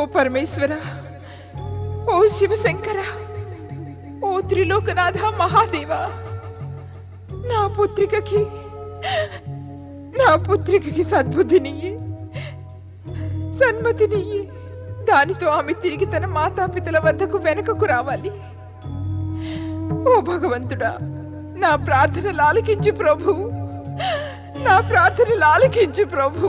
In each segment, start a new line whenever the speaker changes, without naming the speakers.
ఓ పరమేశ్వర ఓ శివశంకర ఓ త్రిలోకనాథ మహాదేవ నా పుత్రికకి నా పుత్రికకి సద్బుద్ధినియ్యి సన్మతినియ్యి దానితో ఆమె తిరిగి తన మాతాపితల వద్దకు వెనకకు రావాలి. ఓ భగవంతుడా నా ప్రార్థన లాలకించు ప్రభు నా ప్రార్థన లాలకించు ప్రభు.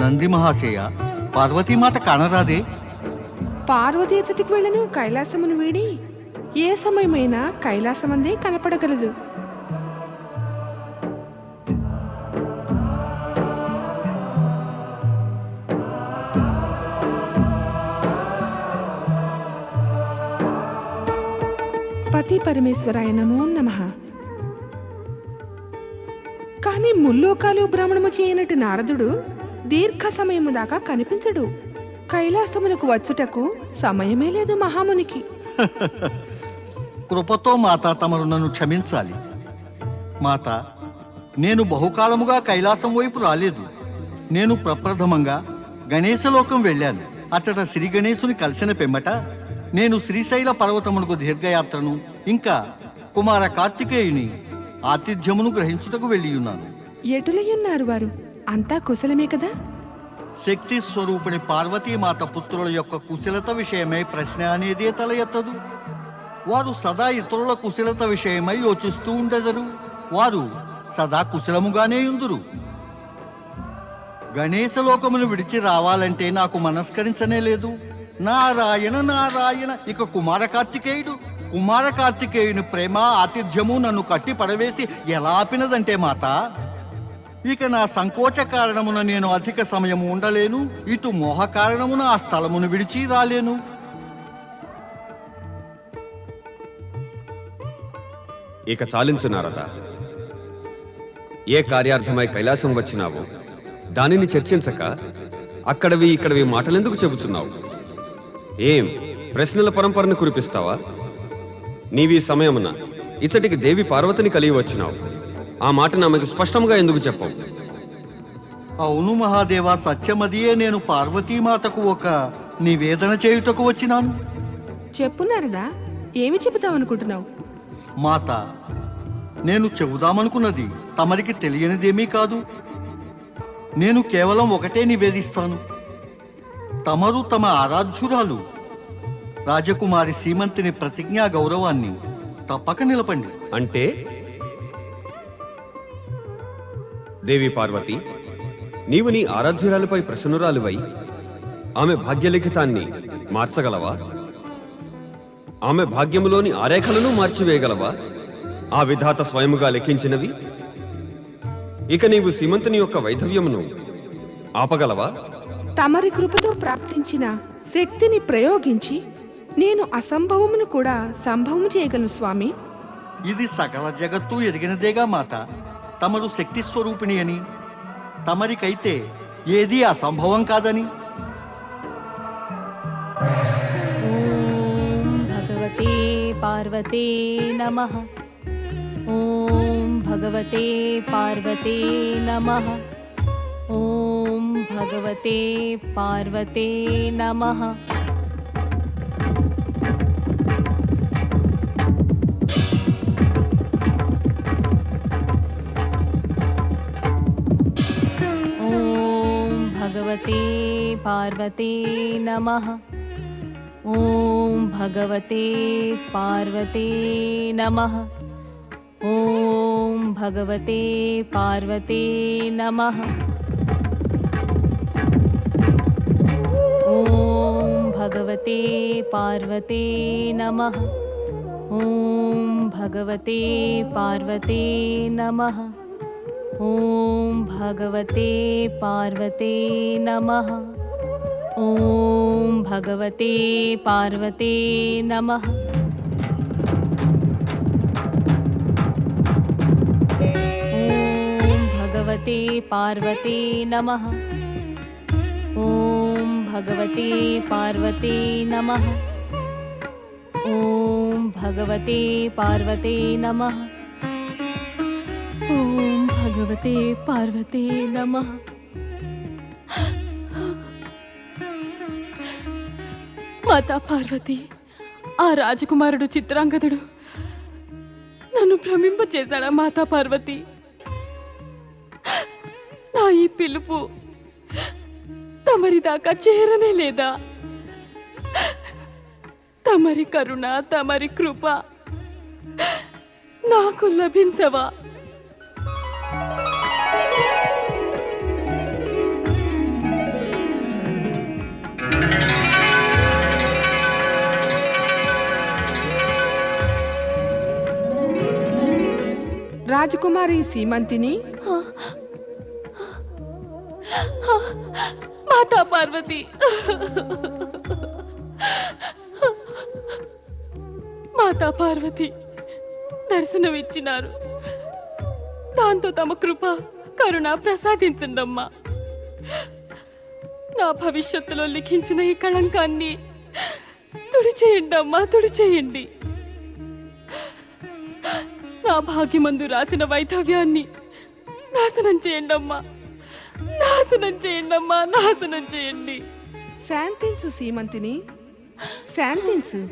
నంది మహాశయ పార్వతీమాత కానరాదే?
పార్వతీ ఎచ్చటికి వెళ్ళను కైలాసమును వీడి ఏ సమయమైనా కైలాసమందే కనపడగలదు. పతి పరమేశ్వరాయ నమో నమ. కానీ ముల్లోకాలు భ్రమణము చేయనట్టు నారదుడు దీర్ఘ సమయము దాకా కనిపించడు. కైలాసమునకు వచ్చుటకు సమయమే లేదు మహామునికి.
కృపతో మాత తమరు నన్ను క్షమించాలి. మాత నేను బహుకాలముగా కైలాసం వైపు రాలేదు. నేను ప్రప్రథమంగా గణేశలోకం వెళ్ళాను. అచ్చట శ్రీ గణేశుని కలిసిన పెమ్మట నేను శ్రీశైల పర్వతమునకు దీర్ఘయాత్రను ఇంకా కుమార కార్తికేయుని ఆతిథ్యమును గ్రహించుటకు వెళ్ళియున్నాను.
ఎటులయ్యున్నారు వారు? అంతా కుశలమే కదా?
శక్తి స్వరూపిణి పార్వతీమాత పుత్రుల యొక్క కుశలత విషయమై ప్రశ్న అనేది తల ఎత్తదు. వారు సదా ఇతరుల కుశలత విషయమై యోచిస్తూ ఉండెదరు. వారు సదా కుశలముగానే ఉందురు. గణేశలోకమును విడిచి రావాలంటే నాకు మనస్కరించనే లేదు. నారాయణ నారాయణ ఇక కుమార కార్తికేయుడు. కుమార కార్తికేయుని ప్రేమ ఆతిథ్యము నన్ను కట్టి పడవేసి ఎలా ఆపినదంటే మాత ఇక నా సంకోచ కారణమున నేను అధిక సమయము ఉండలేను. ఇటు మోహ కారణమున ఆ స్థలమును విడిచి రాలేను.
ఇక చాలించు నారద. ఏ కార్యార్థమై కైలాసం వచ్చినావో దానిని చర్చించక అక్కడవి ఇక్కడవి మాటలెందుకు చెబుతున్నావు? ఏం ప్రశ్నల పరంపరను కురిపిస్తావా? నీవీ సమయమున ఇచ్చటికి దేవి పార్వతిని కలిగి వచ్చినావు. ఆ మాట ఆమెకు స్పష్టంగా ఎందుకు చెప్పవు?
అవును మహాదేవ సత్యమదియే నేను పార్వతీమాతకు ఒక నివేదన చేయుటకు వచ్చినాను.
చెప్పు నారదా ఏమి చెబుతావనుకుంటున్నావు
మాత నేను చెబుదామనుకున్నది తమరికి తెలియనిదేమీ కాదు. నేను కేవలం ఒకటే నివేదిస్తాను. తమరు తమ ఆరాధ్యురాలు రాజకుమారి సీమంతిని ప్రతిజ్ఞా గౌరవాన్ని తప్పక నిలపండి.
అంటే? దేవి పార్వతి నీవు నీ ఆరాధ్యురాలపై ప్రసన్నురాలువై ఆమె భాగ్యలిఖితాన్ని మార్చగలవా? ఆమె భాగ్యములోని ఆరేఖలను మార్చివేయగలవా? ఆ విధాత స్వయముగా లిఖించినవి? ఇక నీవు సీమంతుని యొక్క వైధవ్యమును ఆపగలవా?
తమరి కృపతో ప్రాప్తించిన శక్తిని ప్రయోగించి నేను అసంభవమును కూడా సంభవం చేయగలను స్వామి.
ఇది సకల జగత్తు ఎరిగినదేగా మాత. తమరు శక్తి స్వరూపిణి అని. తమరికైతే ఏది అసంభవం కాదని.
భగవతే పార్వతే నమ. భగవతే పార్వతే నమ. భగవతే పార్వతే నమ. भगवते पार्वते नमः। ॐ भगवते पार्वते नमः। ॐ भगवते पार्वते नमः। ॐ भगवते पार्वते नमः। ॐ भग भगवते पार्वते नमः ॐ भगवते पार्वते नमः। ॐ भगवते पार्वते नमः। ॐ भगवते पार्वते नमः। ॐ भगवते पार्वते नमः। ॐ भगवते पार्वते नमः ఓం భగవతే పార్వతే నమ. మాతా పార్వతి ఆ రాజకుమారుడు చిత్రాంగదుడు నన్ను భ్రమింపచేశాడా మాతా పార్వతి? నా ఈ పిలుపు తమరి దాకా చేరనే లేదా? తమరి కరుణ తమరి కృప నాకు లభించవా?
రాజకుమారి సీమంతిని?
మాతా పార్వతి. మాతా పార్వతి దర్శనమిచ్చినారు దాంతో తమ కృప కరుణ ప్రసాదించండమ్మా నా భవిష్యత్తులో లిఖించిన ఈ కళంకాన్ని తుడిచేయండి అమ్మా తుడిచేయండి. నా భాగ్యమందు రాసిన వైధవ్యాన్ని నాశనం చేయండి అమ్మా నాశనం చేయండి అమ్మా నాశనం చేయండి.
శాంతించు సీమంతిని శాంతించు.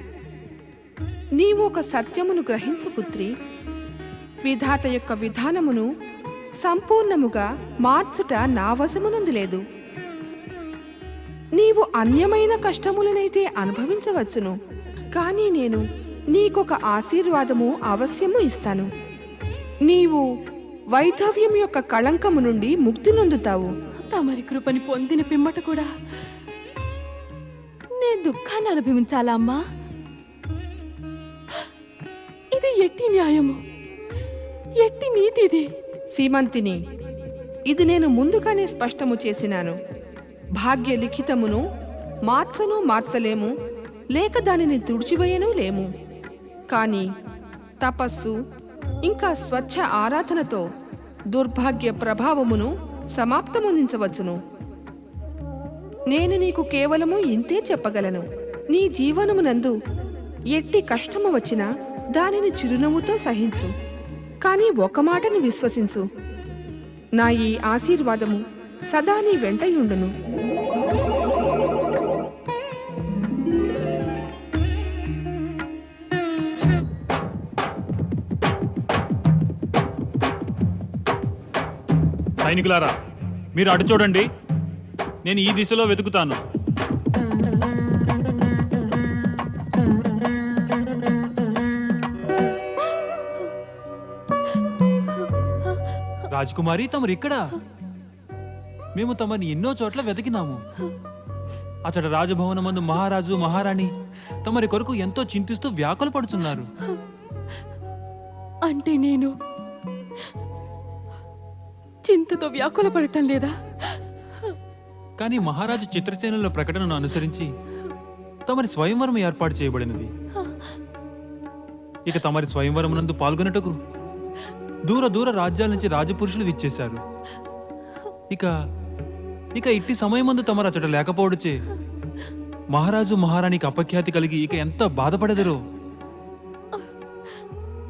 నీవు ఒక సత్యమును గ్రహించు పుత్రి. విధాత యొక్క విధానమును సంపూర్ణముగా మార్చుట నా వశమునందు లేదు. నీవు అన్యమైన కష్టములనైతే అనుభవించవచ్చును. కానీ నేను నీకొక ఆశీర్వాదము అవశ్యము ఇస్తాను. నీవు వైధవ్యం యొక్క కళంకము నుండి ముక్తి నొందుతావు.
తమరి కృపని పొందిన పిమ్మట కూడా నే దుఃఖాన్ని అనుభవించాలా అమ్మా? ఇది ఎట్టి న్యాయము? ఎట్టి నీతి ఇది?
సీమంతిని ఇది నేను ముందుగానే స్పష్టము చేసినాను. భాగ్య లిఖితమును మార్చను మార్చలేము లేక దానిని తుడిచివేయను లేము. కానీ తపస్సు ఇంకా స్వచ్ఛ ఆరాధనతో దుర్భాగ్య ప్రభావమును సమాప్తముందించవచ్చును. నేను నీకు కేవలము ఇంతే చెప్పగలను. నీ జీవనమునందు ఎట్టి కష్టము వచ్చినా దానిని చిరునవ్వుతో సహించు. కానీ ఒక మాటను విశ్వసించు. నా ఈ ఆశీర్వాదము సదా నీ వెంటయుండును.
సైనికులారా మీరు అటు చూడండి. నేను ఈ దిశలో వెతుకుతాను. రాజకుమారి తమరు ఇక్కడ? మేము తమని ఎన్నో చోట్ల వెతికినాము. అతడ రాజభవనం మందు మహారాజు మహారాణి తమరి కొరకు ఎంతో చింతిస్తూ వ్యాకుల పడుతున్నారు
అంటే నేను చింతతో వ్యాకుల పడటం లేదా?
కానీ మహారాజు చిత్రసేనుల ప్రకటనను అనుసరించి తమరి స్వయంవరం ఏర్పాటు చేయబడినది. ఇక తమరి స్వయంవరం నందు పాల్గొనటకు దూర దూర రాజ్యాల నుంచి రాజపురుషులు విచ్చేశారు. ఇక ఇక ఇట్టి సమయమందు తమరు అచ్చట లేకపోవడచే మహారాజు మహారాణికి అపఖ్యాతి కలిగి ఇక ఎంత బాధపడెదరో.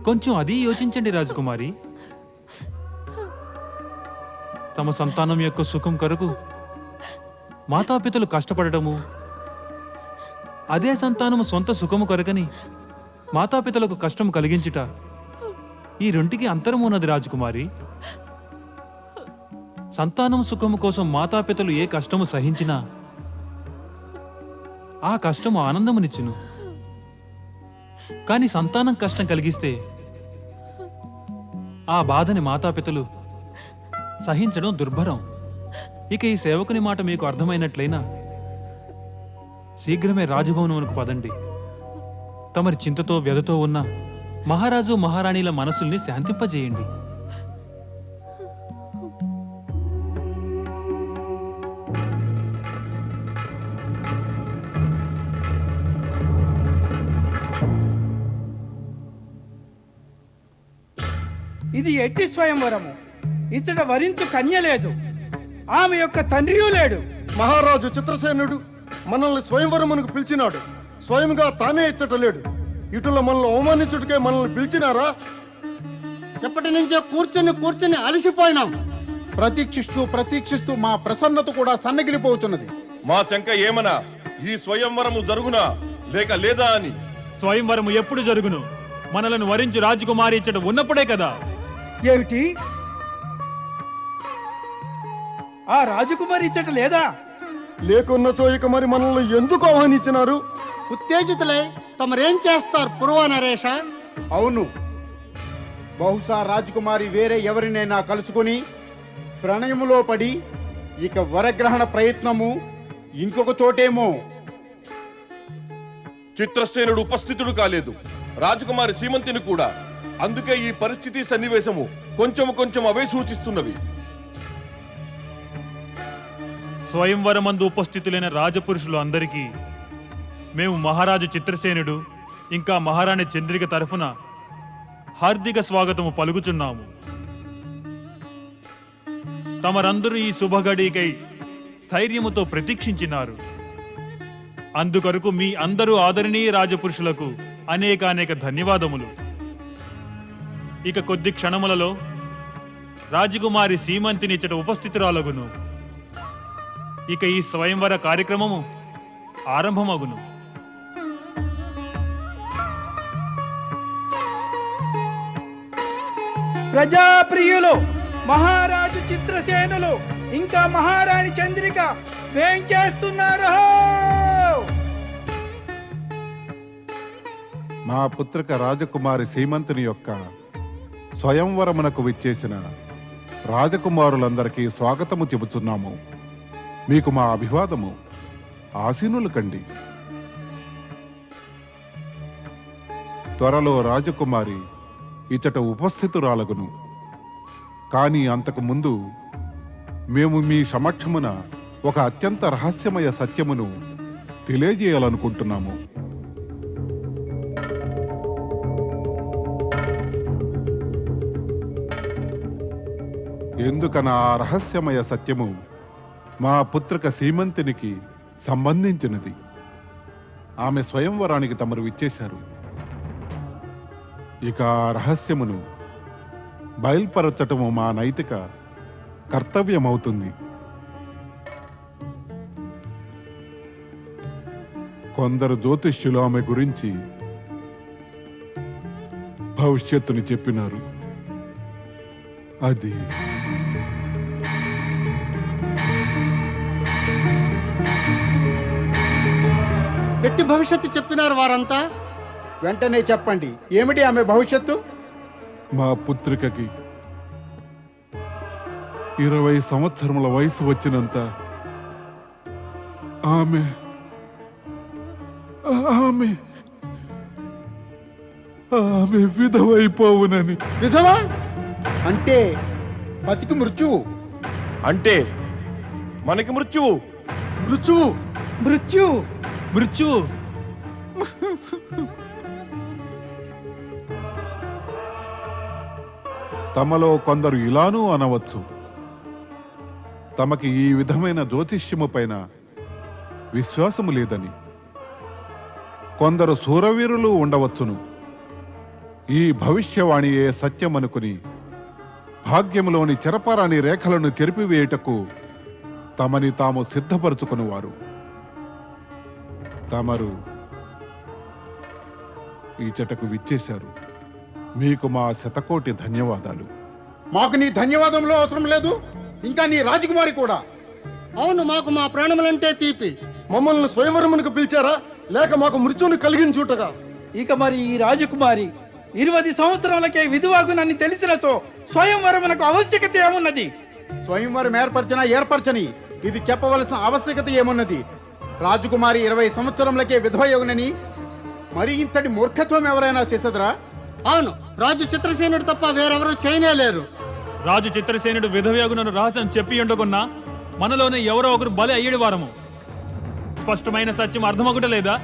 కొంచెం అది యోచించండి రాజకుమారి. తమ సంతానం యొక్క సుఖం కొరకు మాతాపితలు కష్టపడటము. అదే సంతానము సొంత సుఖము కొరకని మాతాపితలకు కష్టం కలిగించుట. ఈ రెంటికి అంతరం ఉన్నది రాజకుమారి. సంతానం సుఖము కోసం మాతాపితలు ఏ కష్టము సహించినా ఆ కష్టము ఆనందమునిచ్చును. కానీ సంతానం కష్టం కలిగిస్తే ఆ బాధని మాతాపితలు సహించడం దుర్భరం. ఇక ఈ సేవకుని మాట మీకు అర్థమైనట్లయినా శీఘ్రమే రాజభవనమునకు పదండి. తమరి చింతతో వ్యధతో ఉన్న మహారాజు మహారాణిల మనసుల్ని శాంతింపజేయండి.
ఇది ఎట్టి స్వయంవరము. ఇతడ వరించు కన్య లేదు. ఆమె యొక్క తండ్రియూ లేడు.
మహారాజు చిత్రసేనుడు మనల్ని స్వయంవరమునకు పిలిచినాడు. స్వయంగా తానే ఇచ్చటలేడు. ఇటుల మనల్ని అవమానించుటకే మనల్ని పిలిచినారా? ఎప్పటి నుంచో కూర్చొని కూర్చొని అలసిపోయినాం.
ప్రతీక్షిస్తూ ప్రతీక్షిస్తూ మా ప్రసన్నత కూడా సన్నగిలిపోతున్నది.
మా శంక ఏమనా ఈ స్వయంవరము జరుగునా? లేక లేదా అని?
స్వయంవరము ఎప్పుడు జరుగును? మనలను వరించి రాజకుమారి ఇచ్చట ఉన్నప్పుడే కదా.
ఏమిటి? ఆ రాజకుమారి ఇచ్చట లేదా?
లేకున్నచో ఇక మరి మనల్ని ఎందుకు ఆహ్వానించినారు?
ఉత్తేజితులై తమరేం చేస్తారు పురవ నరేష?
అవును. బహుశా రాజకుమారి వేరే ఎవరినైనా కలుసుకుని ప్రణయములో పడి ఇక వరగ్రహణ ప్రయత్నము ఇంకొక చోటేమో.
చిత్రసేనుడు ఉపస్థితుడు కాలేదు. రాజకుమారి సీమంతిని కూడా. అందుకే ఈ పరిస్థితి సన్నివేశము కొంచెం కొంచెం అవే సూచిస్తున్నవి.
స్వయంవరమందు ఉపస్థితులైన రాజపురుషులు అందరికీ మేము మహారాజు చిత్రసేనుడు ఇంకా మహారాణి చంద్రిక తరఫున హార్దిక స్వాగతము పలుకుచున్నాము. తమరందరూ ఈ శుభగడికై స్థైర్యముతో ప్రతీక్షించినారు. అందుకొరకు మీ అందరూ ఆదరణీయ రాజపురుషులకు అనేకానేక అనేక ధన్యవాదములు. ఇక కొద్ది క్షణములలో రాజకుమారి సీమంతినిచ్చట ఉపస్థితురాలగును. ఇక ఈ స్వయంవర కార్యక్రమము ఆరంభమగును.
ప్రజాప్రియులు మహారాజు చిత్రసేనులు ఇంకా మహారాణి చంద్రిక ఏం చేస్తున్నారు?
మా పుత్రిక రాజకుమారి సీమంతుని యొక్క స్వయంవరమునకు విచ్చేసిన రాజకుమారులందరికీ స్వాగతము చెబుతున్నాము. మీకు మా అభివాదము. ఆసీనులు కండి. త్వరలో రాజకుమారి ఇచ్చట ఉపస్థితురాలగును. కానీ అంతకు ముందు మేము మీ సమక్షమున ఒక అత్యంత రహస్యమయ సత్యమును తెలియజేయాలనుకుంటున్నాము. ఎందుకన ఆ రహస్యమయ సత్యము మా పుత్రిక సీమంతినికి సంబంధించినది. ఆమె స్వయంవరానికి తమరు విచ్చేశారు. ఇక ఆ రహస్యమును బయల్పరచటము మా నైతిక కర్తవ్యమవుతుంది. కొందరు జ్యోతిష్యులు ఆమె గురించి భవిష్యత్తుని చెప్పినారు. అది
ఎట్టి భవిష్యత్తు చెప్పినారు వారంతా?
వెంటనే చెప్పండి. ఏమిటి ఆమె భవిష్యత్తు? మా పుత్రికకి ఇరవై సంవత్సరముల వయసు వచ్చినంత ఆమె ఆమె ఆమె విధవైపోవునని.
విధవా? అంటే బతికి మృత్యువు?
అంటే మనకి మృత్యువు.
మృత్యువు?
మృత్యు
మృత్యు.
తమలో కొందరు ఇలానూ అనవచ్చు. తమకి ఈ విధమైన జ్యోతిష్యము పైన విశ్వాసము లేదని. కొందరు సూరవీరులు ఉండవచ్చును. ఈ భవిష్యవాణియే సత్యమనుకుని భాగ్యములోని చెరపరాని రేఖలను తెరిపివేయటకు తమని తాము సిద్ధపరచుకునివారు. తమరు ఈ చెటకు విచ్చేశారు. మీకు మా శతకోటి ధన్యవాదాలు.
మాకు నీ ధన్యవాదంలో అవసరం లేదు. ఇంకా నీ రాజకుమారి కూడా.
అవును మాకు మా ప్రాణములంటే తీపి.
మమ్మల్ని స్వయంవరమునకు పిలిచారా? లేక మాకు మృత్యువుని కలిగించుటగా?
ఇక మరి ఈ రాజకుమారి ఇరవై సంవత్సరాలకే విధువాగునని తెలిసినచో స్వయంవరమునకు ఆవశ్యకత ఏమున్నది?
స్వయంవరం ఏర్పరచిన ఏర్పరచని. ఇది చెప్పవలసిన ఆవశ్యకత ఏమున్నది? రాజకుమారి ఇరవై సంవత్సరములకే విధవయోగునని మరి ఇంతటి మూర్ఖత్వం ఎవరైనా చేసదురా?
అవును రాజు చిత్రసేనుడు తప్ప వేరెవరూ చేయనేలేరు
రాజు చిత్రసేనుడు విధవ్యాగునను రహస్యం చెప్పి ఉండకున్నా మనలోనే ఎవరో ఒకరు బలి అయ్యేడి వారము స్పష్టమైన సత్యం అర్థమగుట లేదా?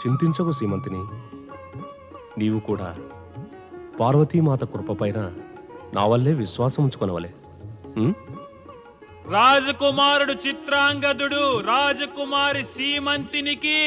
చింతించకు సీమంతిని. నీవు కూడా పార్వతీమాత కృపపైన నా వల్లే విశ్వాసం ఉంచుకొనవలే?
రాజకుమారుడు చిత్రాంగదుడు రాజకుమారి సీమంతినికి.